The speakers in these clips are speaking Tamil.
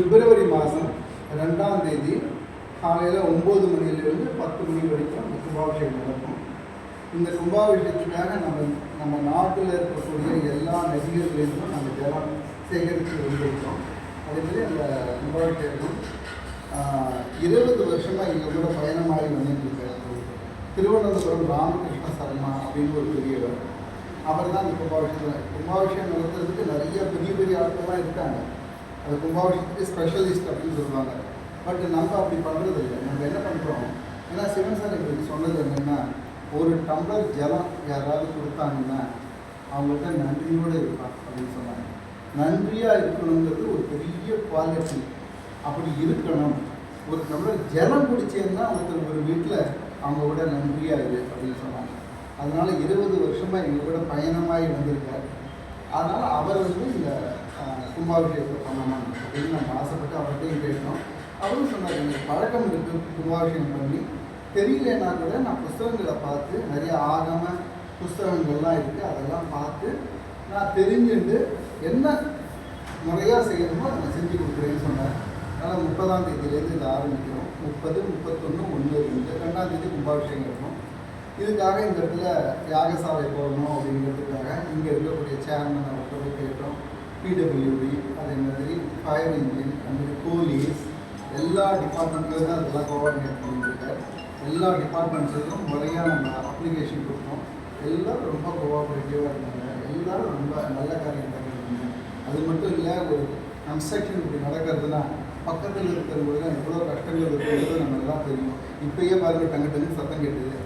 பிப்ரவரி மாதம் ரெண்டாம் தேதி காலையில் ஒம்பது மணிலிருந்து பத்து மணி வரைக்கும் அந்த கும்பாபிஷேகம் நடக்கும். இந்த கும்பாபிஷேகத்துக்காக நம்ம நம்ம நாட்டில் இருக்கக்கூடிய எல்லா நதிகர்களையும் நம்ம ஜலம் சேகரித்து வந்திருக்கோம் அதேமாதிரி அந்த கும்பாபிஷேகம் இருபது வருஷமாக இங்கே கூட பயணமாகி வந்துட்டு திருவனந்தபுரம் ராமகிருஷ்ண சர்மா அப்படின்னு ஒரு பெரியவர். அவர் தான் இந்த கும்பாபிஷேகம் கும்பாபிஷேகம் நடத்துறதுக்கு நிறைய பெரிய பெரிய ஆட்கள்லாம் இருக்காங்க. அது கும்பாபிஷேகத்துக்கு ஸ்பெஷலிஸ்ட் அப்படின்னு சொல்லுவாங்க. பட் நம்ம அப்படி பண்ணுறது இல்லை. நம்ம என்ன பண்ணுறோம் ஏன்னா சிவன் சார் எங்களுக்கு சொன்னது என்னென்னா ஒரு டம்ளர் ஜலம் யாராவது கொடுத்தாங்கன்னா அவங்கள்ட்ட நன்றியோடு இருப்பான் அப்படின்னு சொன்னாங்க. நன்றியாக இருக்கணுங்கிறது ஒரு பெரிய குவாலிட்டி அப்படி இருக்கணும். ஒரு டம்ளர் ஜலம் குடிச்சேன்னா ஒருத்தர் ஒரு வீட்டில் அவங்க கூட நன்றியாக இரு அப்படின்னு சொன்னாங்க. அதனால் இருபது வருஷமாக எங்கள் கூட பயணமாகி வந்திருக்கார். அதனால் அவர் வந்து இந்த கும்பாபிஷேகத்தை பண்ணணும் அப்படின்னு நம்ம ஆசைப்பட்டு அவர்கிட்டையும் கேட்டோம் அவரும் சொன்னார் எனக்கு பழக்கம் இருக்குது கும்பாபிஷேகம் பண்ணி. தெரியலன்னா கூட நான் புஸ்தகங்களை பார்த்து நிறைய ஆகம புஸ்தகங்கள்லாம் இருக்குது அதெல்லாம் பார்த்து நான் தெரிஞ்சுட்டு என்ன முறையாக செய்யணுமோ அதை நான் செஞ்சு கொடுக்குறேன்னு சொன்னார். அதனால் முப்பதாம் தேதியிலேருந்து இதை ஆரம்பிக்கிறோம். முப்பது முப்பத்தொன்று ஒன்று ரெண்டு ரெண்டாம் தேதி கும்பாபிஷேகம் இருக்கும். இதுக்காக இந்த இடத்துல யாகசாலை போடணும் அப்படிங்கிறதுக்காக இங்கே இருக்கக்கூடிய சேர்மன் அவர்கிட்ட போய் கேட்டோம். பிடபிள்யூடி அதே மாதிரி ஃபயர் இன்ஜின் அந்த போலீஸ் எல்லா டிபார்ட்மெண்ட்லேருந்து அதெல்லாம் கோஆர்டினேட் பண்ணிட்டுருக்கார். எல்லா டிபார்ட்மெண்ட்ஸுக்கும் முறையாக நம்ம அப்ளிகேஷன் கொடுத்தோம். எல்லோரும் ரொம்ப கோஆப்ரேட்டிவாக இருந்தாங்க. எல்லோரும் ரொம்ப நல்ல காரியம் பண்ணியிருந்தாங்க. அது மட்டும் இல்லை ஒரு கன்ஸ்ட்ரக்ஷன் இப்படி நடக்கிறதுனா பக்கத்தில் இருக்கிறவங்களுக்கு எவ்வளோ கஷ்டங்கள் இருக்கிறது நம்ம நல்லா தெரியும். இப்போயே பாருங்கள் டங்கு சத்தம் கேட்டுது.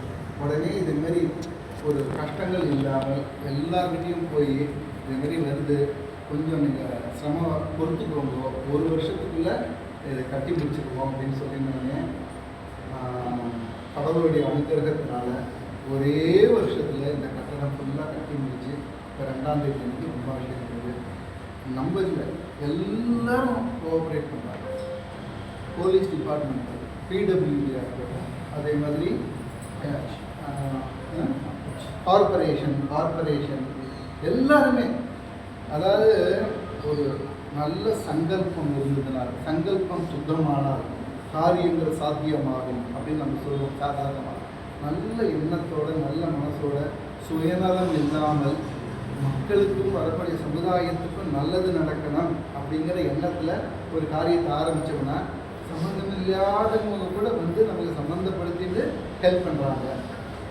உடனே இதுமாரி ஒரு கஷ்டங்கள் இல்லாமல் எல்லாருக்கிட்டையும் போய் இதுமாரி வருது. கொஞ்சம் நீங்கள் சிரமம் பொறுத்துக்கோங்க. ஒரு வருஷத்துக்குள்ளே இதை கட்டி முடிச்சிருவோம் அப்படின்னு சொல்லியிருந்தாங்க கடவுளுடைய அனுகிரகத்தினால ஒரே வருஷத்தில் இந்த கட்டணம் ஃபுல்லாக கட்டி முடிச்சு இப்போ ரெண்டாம் தேதி அன்னைக்கு கும்பாபிஷேகம் இருக்குது. நம்ம இல்லை எல்லாரும் கோஆப்ரேட் பண்ணுறாங்க போலீஸ் டிபார்ட்மெண்ட் பிடபிள்யூடியாக இருக்கட்டும் அதே மாதிரி கார்பரேஷன் கார்பரேஷன் எல்லாருமே அதாவது ஒரு நல்ல சங்கல்பம் இருந்ததுனால் சங்கல்பம் சுத்தமானால் காரியங்கள் சாத்தியமாகும் அப்படின்னு நம்ம சொல்லுவோம் சாதாரணமாக. நல்ல எண்ணத்தோட நல்ல மனசோட சுயநலம் இல்லாமல் மக்களுக்கும் வரக்கூடிய சமுதாயத்துக்கும் நல்லது நடக்கணும் அப்படிங்கிற எண்ணத்தில் ஒரு காரியத்தை ஆரம்பித்தோம்னா சம்மந்தம் இல்லாதவங்க கூட வந்து நம்மளை சம்மந்தப்படுத்திட்டு ஹெல்ப் பண்ணுறாங்க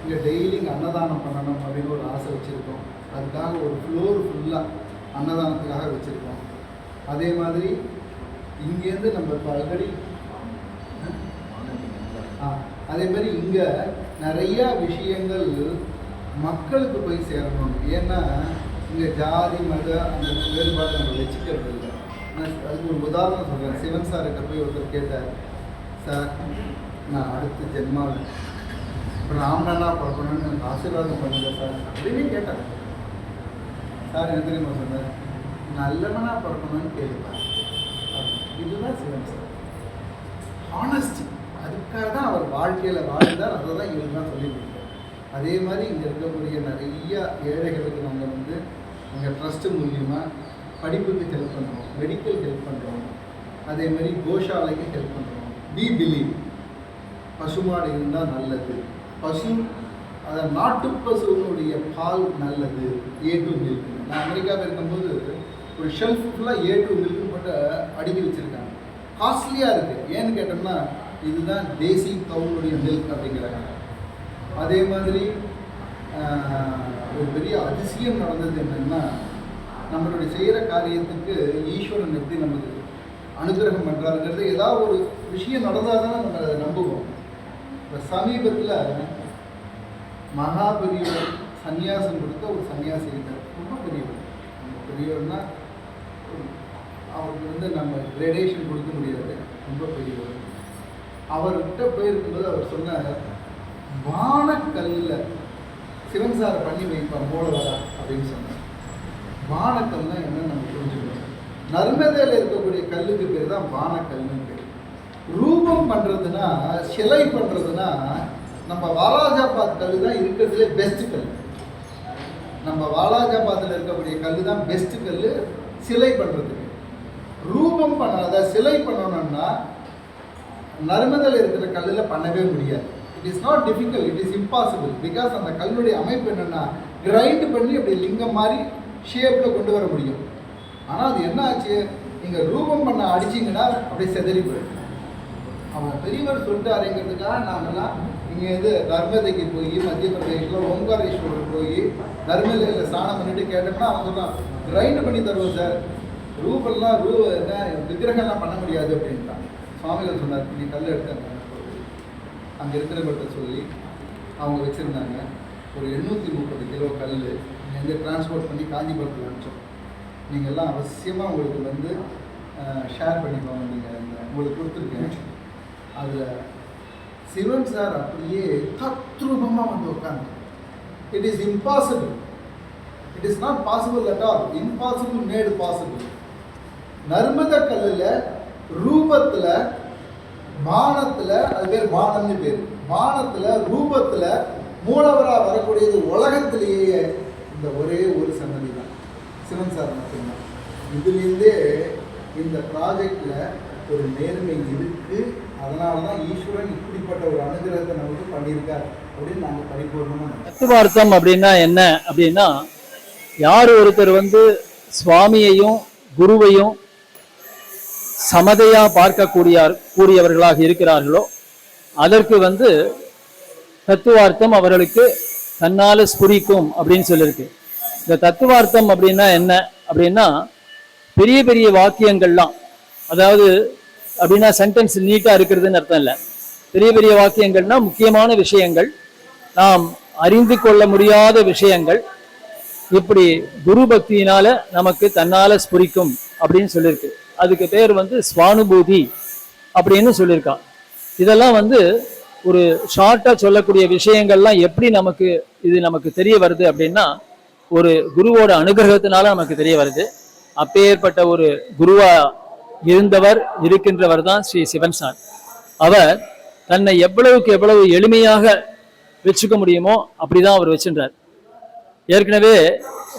இங்கே டெய்லி அன்னதானம் பண்ணணும் அப்படின்னு ஒரு ஆசை வச்சுருக்கோம். அதுக்காக ஒரு ஃப்ளோர் ஃபுல்லாக அன்னதானத்துக்காக வச்சுருக்கோம். அதே மாதிரி இங்கேருந்து நம்ம இப்போ ஆல்ரெடி ஆ அதே மாதிரி இங்கே நிறையா விஷயங்கள் மக்களுக்கு போய் சேரணும். ஏன்னா இங்கே ஜாதி மத அந்த வேறுபாடு நம்ம வச்சுக்கிறது இல்லை. நான் அதுக்கு ஒரு உதாரணம் சொல்கிறேன் சிவன் சார்கிட்ட போய் ஒருத்தர் கேட்டார் சார் நான் அடுத்த ஜென்மாவில் பிராமணனா பிறக்கணும்னு எனக்கு ஆசீர்வாதம் பண்ணுங்க சார் அப்படின்னு கேட்டாங்க சார் எனக்கு தெரியுமா சொன்னார் நல்லவனாக பிறக்கணும்னு கேட்பார் இதுதான் சிவன் சார். ஆனஸ்டி அதுக்காக தான் அவர் வாழ்க்கையில் வாழ்ந்தார். அதை தான் இவர் தான் சொல்லி அதே மாதிரி இங்கே இருக்கக்கூடிய நிறைய ஏழைகளுக்கு நாங்கள் வந்து எங்கள் ட்ரஸ்ட்டு மூலியமாக படிப்புக்கு ஹெல்ப் பண்ணுறோம் மெடிக்கல் ஹெல்ப் பண்ணுறோம் அதே மாதிரி கோஷாலைக்கு ஹெல்ப் பண்ணுறோம் பி பிலீவ் பசுமாடு இருந்தால் நல்லது. பசு அதை நாட்டு பசுவினுடைய பால் நல்லது. ஏ டு மில்க் நான் அமெரிக்காவில் இருக்கும்போது ஒரு ஷெல்ஃப் ஃபுல்லாக ஏ டூ மில்க் போட்டு அடுக்கி வச்சுருக்காங்க. காஸ்ட்லியாக இருக்குது ஏன்னு கேட்டோம்னா இதுதான் தேசி கவுனுடைய மில்க் அப்படிங்கிறாங்க. அதே மாதிரி ஒரு பெரிய அதிசயம் நடந்தது என்னென்னா நம்மளுடைய செய்கிற காரியத்துக்கு ஈஸ்வரன் எப்படி நமக்கு அனுகிரகம் பண்ணுறாருங்கிறது ஏதாவது ஒரு விஷயம் நடந்தால் தானே நம்ம அதை நம்புவோம். இப்போ சமீபத்தில் மகாபலியோட சன்னியாசம் சந்நியாசம் கொடுத்த ஒரு சன்னியாசி இருக்கார் ரொம்ப பெரியவர் ரொம்ப பெரியவர்னா அவருக்கு வந்து நம்ம கிரேடேஷன் கொடுக்க முடியாது. ரொம்ப பெரியவர் அவர்கிட்ட போயிருக்கும்போது அவர் சொன்னார் வானக்கல்லில் சிவன் சார் பண்ணி வைப்பான் மூலவரா அப்படின்னு சொன்னார். வானக்கல்னா என்னன்னு நம்ம புரிஞ்சுக்கணும். நர்மதையில் இருக்கக்கூடிய கல்லுக்கு பேர் தான் வானக்கல்னு பேர். ரூபம் பண்ணுறதுனா சிலை பண்ணுறதுனா நம்ம வாலாஜாபாத் கல் தான் இருக்கிறதுலே பெஸ்ட் கல். நம்ம வாலாஜாபாத்தில் இருக்கக்கூடிய கல் தான் பெஸ்ட் கல் சிலை பண்ணுறதுக்கு ரூபம் பண்ண அதை சிலை பண்ணணும்னா நர்மதில் இருக்கிற கல்லில் பண்ணவே முடியாது. It is not difficult it is impossible because அந்த கல்லுடைய அமைப்பு என்னென்னா கிரைண்ட் பண்ணி அப்படி லிங்கம் மாதிரி ஷேப்பில் கொண்டு வர முடியும். ஆனால் அது என்ன ஆச்சு? நீங்கள் ரூபம் பண்ண அடிச்சிங்கன்னா அப்படியே செதறி போயிடும். அவன் பெரியவர் சொல்லிட்டாருங்கிறதுக்காக நாங்கள்லாம் இங்கேருந்து நர்மதைக்கு போய் மத்திய பிரதேஷில் ஓங்காரேஸ்வரர் போய் நர்மதையில் ஸ்நானம் பண்ணிட்டு கேட்டோம்னா அவங்க சொல்றான் கிரைண்ட் பண்ணி தருவோம் சார். ரூபெல்லாம் ரூ என்ன விக்கிரகம்லாம் பண்ண முடியாது அப்படின்ட்டான் சுவாமிகள் சொன்னார் நீ கல் எடுத்தாங்க அங்கே இருக்கிறவர்கிட்ட சொல்லி அவங்க வச்சுருந்தாங்க ஒரு எண்ணூற்றி முப்பது கிலோ கல் இங்கேருந்து டிரான்ஸ்போர்ட் பண்ணி காஞ்சிபுரத்தில் அனுப்பிச்சோம். நீங்கள் எல்லாம் அவசியமாக உங்களுக்கு வந்து ஷேர் பண்ணிக்கோங்க நீங்கள் இந்த உங்களுக்கு கொடுத்துருக்கேன். அதில் சிவன் சார் அப்படியே தத்ரூபமாக வந்து உட்காந்து it is impossible it is not possible at all impossible made possible Narmada கல்லில் ரூபத்தில் மானத்தில் அது பேர் மானம்னு பேர். மானத்தில் ரூபத்தில் மூலவராக வரக்கூடியது உலகத்திலேயே இந்த ஒரே ஒரு சன்னதி தான். சிவன் சார் மட்டும்தான். இதுலேருந்தே இந்த ப்ராஜெக்டில் ஒரு நேர்மை இருக்குது அதனால தான் ஈஸ்வரன் இப்படிப்பட்ட ஒரு அனுகிரகத்தை நமக்கு பண்ணியிருக்கார் அப்படின்னு நாங்கள் பரிபூர்ணமாக தத்துவார்த்தம் அப்படின்னா என்ன? அப்படின்னா யார் ஒருத்தர் வந்து சுவாமியையும் குருவையும் சமதையா பார்க்கக்கூடிய கூடியவர்களாக இருக்கிறார்களோ அதற்கு வந்து தத்துவார்த்தம் அவர்களுக்கு தன்னால் ஸ்புரிக்கும் அப்படின்னு சொல்லியிருக்கு இந்த தத்துவார்த்தம் அப்படின்னா என்ன? அப்படின்னா பெரிய பெரிய வாக்கியங்கள்லாம் அதாவது அப்படின்னா சென்டென்ஸ் நீட்டாக இருக்கிறதுன்னு அர்த்தம் இல்லை. பெரிய பெரிய வாக்கியங்கள்னா முக்கியமான விஷயங்கள். நாம் அறிந்து கொள்ள முடியாத விஷயங்கள். இப்படி குரு பக்தியினால நமக்கு தன்னால ஸ்புரிக்கும் அப்படின்னு சொல்லியிருக்கு அதுக்கு பேர் வந்து ஸ்வானுபூதி அப்படின்னு சொல்லியிருக்கான் இதெல்லாம் வந்து ஒரு ஷார்ட்டாக சொல்லக்கூடிய விஷயங்கள்லாம் எப்படி நமக்கு இது நமக்கு தெரிய வருது அப்படின்னா ஒரு குருவோட அனுகிரகத்தினால நமக்கு தெரிய வருது. அப்பேற்பட்ட ஒரு குருவா இருந்தவர் இருக்கின்றவர் தான் ஸ்ரீ சிவன் சார் அவர் தன்னை எவ்வளவுக்கு எவ்வளவு எளிமையாக வச்சுக்க முடியுமோ அப்படிதான் அவர் வச்சுன்றார். ஏற்கனவே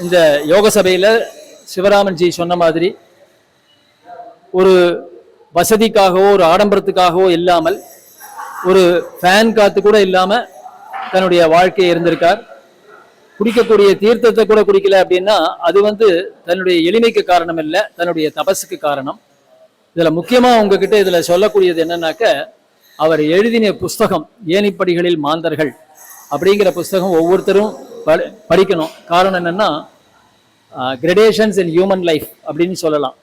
இந்த யோக சபையில சிவராமன் ஜி சொன்ன மாதிரி ஒரு வசதிக்காகவோ ஒரு ஆடம்பரத்துக்காகவோ இல்லாமல் ஒரு ஃபேன் காத்து கூட இல்லாம தன்னுடைய வாழ்க்கையை இருந்திருக்கார். குடிக்கக்கூடிய தீர்த்தத்தை கூட குடிக்கல அப்படின்னா அது வந்து தன்னுடைய எளிமைக்கு காரணம் இல்லை தன்னுடைய தபசுக்கு காரணம். இதில் முக்கியமாக உங்ககிட்ட இதில் சொல்லக்கூடியது என்னன்னாக்க அவர் எழுதின புஸ்தகம் ஏனிப்படிகளில் மாந்தர்கள் அப்படிங்கிற புஸ்தகம் ஒவ்வொருத்தரும் படிக்கணும். காரணம் என்னென்னா கிரடேஷன்ஸ் இன் ஹியூமன் லைஃப் அப்படின்னு சொல்லலாம்.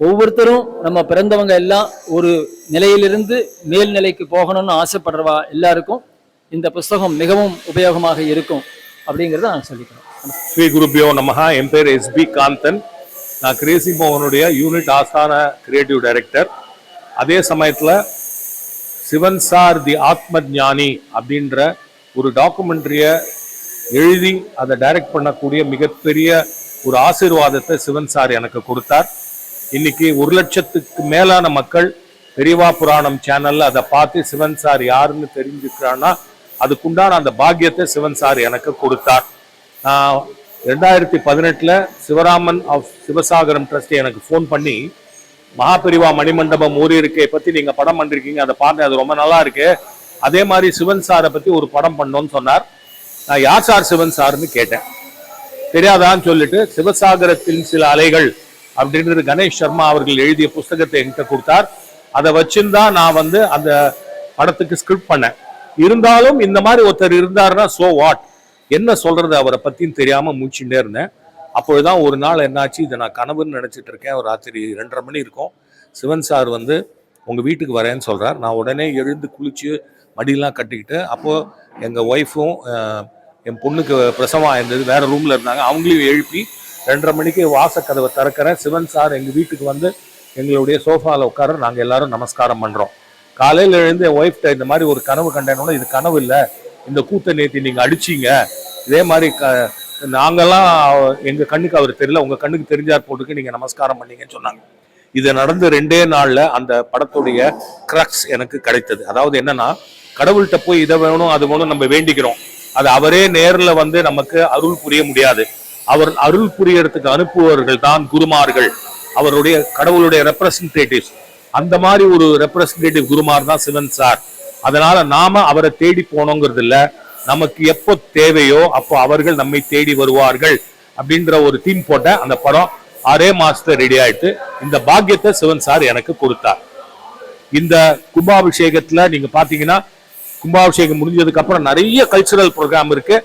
ஒவ்வொருத்தரும் நம்ம பிறந்தவங்க எல்லாம் ஒரு நிலையிலிருந்து மேல்நிலைக்கு போகணும்னு ஆசைப்படுறவா எல்லாருக்கும் இந்த புஸ்தகம் மிகவும் உபயோகமாக இருக்கும் அப்படிங்கிறத நான் சொல்லிக்கிறேன். ஸ்ரீ குருபியோ நமஹா. என் பேர் எஸ்பி காந்தன். நான் கிரேசி மோகனுடைய யூனிட் ஆஸ்தான கிரியேட்டிவ் டைரக்டர் அதே சமயத்தில் சிவன் சார் தி ஆத்ம ஜானி அப்படின்ற ஒரு டாக்குமெண்ட்ரியை எழுதி அதை டைரக்ட் பண்ணக்கூடிய மிகப்பெரிய ஒரு ஆசீர்வாதத்தை சிவன் சார் எனக்கு கொடுத்தார். இன்னைக்கு ஒரு லட்சத்துக்கு மேலான மக்கள் பெரியவா புராணம் சேனல்ல அதை பார்த்து சிவன் சார் யாருன்னு தெரிஞ்சுக்கிறான்னா அதுக்குண்டான அந்த பாக்கியத்தை சிவன் சார் எனக்கு கொடுத்தார். நான் ரெண்டாயிரத்தி பதினெட்டில் சிவராமன் ஆஃப் சிவசாகரம் ட்ரஸ்ட் எனக்கு ஃபோன் பண்ணி மகாபெரிவா மணிமண்டபம் ஊர் பற்றி நீங்கள் படம் பண்ணிருக்கீங்க அதை பார்த்தேன் அது ரொம்ப நல்லா இருக்கு. அதே மாதிரி சிவன் சாரை பற்றி ஒரு படம் பண்ணோம்னு சொன்னார். நான் யார் சார் சிவன் சார்னு கேட்டேன். தெரியாதான்னு சொல்லிட்டு சிவசாகரத்தின் சில அலைகள் அப்படின்றது கணேஷ் சர்மா அவர்கள் எழுதிய புஸ்தகத்தை என்கிட்ட கொடுத்தார். அதை வச்சுருந்தான் நான் வந்து அந்த படத்துக்கு ஸ்கிரிப்ட் பண்ணேன். இருந்தாலும் இந்த மாதிரி ஒருத்தர் இருந்தாருன்னா சோ வாட் என்ன சொல்றது அவரை பத்தின்னு தெரியாம மூச்சுட்டே இருந்தேன். அப்பொழுதுதான் ஒரு நாள் என்னாச்சு இதை நான் கனவுன்னு நினைச்சிட்டு இருக்கேன். ஒரு ராத்திரி ரெண்டரை மணி இருக்கும். சிவன் சார் வந்து உங்க வீட்டுக்கு வரேன்னு சொல்றார். நான் உடனே எழுந்து குளிச்சு மடியெல்லாம் கட்டிக்கிட்டு அப்போ எங்க ஒய்ஃபும் என் பொண்ணுக்கு பிரசவம் இருந்தது வேற ரூம்ல இருந்தாங்க. அவங்களையும் எழுப்பி ரெண்டரை மணிக்கு வாசக்கதவை திறக்கிறேன். சிவன் சார் எங்க வீட்டுக்கு வந்து எங்களுடைய சோஃபாவில் உட்கார. நாங்கள் எல்லாரும் நமஸ்காரம் பண்ணுறோம் காலையில் எழுந்து என் ஒய்ஃப்ட இந்த மாதிரி ஒரு கனவு கண்டேனோட இது கனவு இல்லை. இந்த கூத்த நேத்தி நீங்க அடிச்சீங்க. இதே மாதிரி க- நாங்கெல்லாம் எங்க கண்ணுக்கு அவர் தெரியல. உங்க கண்ணுக்கு தெரிஞ்சார் போட்டுக்கு நீங்க நமஸ்காரம் பண்ணீங்கன்னு சொன்னாங்க. இது நடந்து ரெண்டே நாளில் அந்த படத்துடைய கிரக்ஸ் எனக்கு கிடைத்தது. அதாவது என்னன்னா கடவுள்கிட்ட போய் இதை வேணும் அது வேணும் நம்ம வேண்டிக்கிறோம். அது அவரே நேர்ல வந்து நமக்கு அருள் புரிய முடியாது. அவர் அருள் புரியறதுக்கு அனுப்புபவர்கள் தான் குருமார்கள். அவருடைய கடவுளுடைய ரெப்ரசன்டேட்டிவ்ஸ் அந்த மாதிரி ஒரு ரெப்ரசன்டேட்டிவ் குருமார் தான் சிவன் சார். அதனால நாம அவரை தேடி போனோங்கிறது இல்ல நமக்கு எப்போ தேவையோ அப்போ அவர்கள் நம்மை தேடி வருவார்கள் அப்படின்ற ஒரு தீம் போட்ட அந்த படம் அரே மாசத்துல ரெடி ஆயிட்டு இந்த பாக்கியத்தை சிவன் சார் எனக்கு கொடுத்தார். இந்த கும்பாபிஷேகத்துல நீங்க பாத்தீங்கன்னா கும்பாபிஷேகம் முடிஞ்சதுக்கு அப்புறம் நிறைய கல்ச்சுரல் ப்ரோக்ராம் இருக்கு.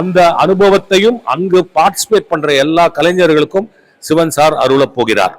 அந்த அனுபவத்தையும் அங்கு பார்ட்டிசிபேட் பண்ற எல்லா கலைஞர்களுக்கும் சிவன் சார் அருளப் போகிறார்.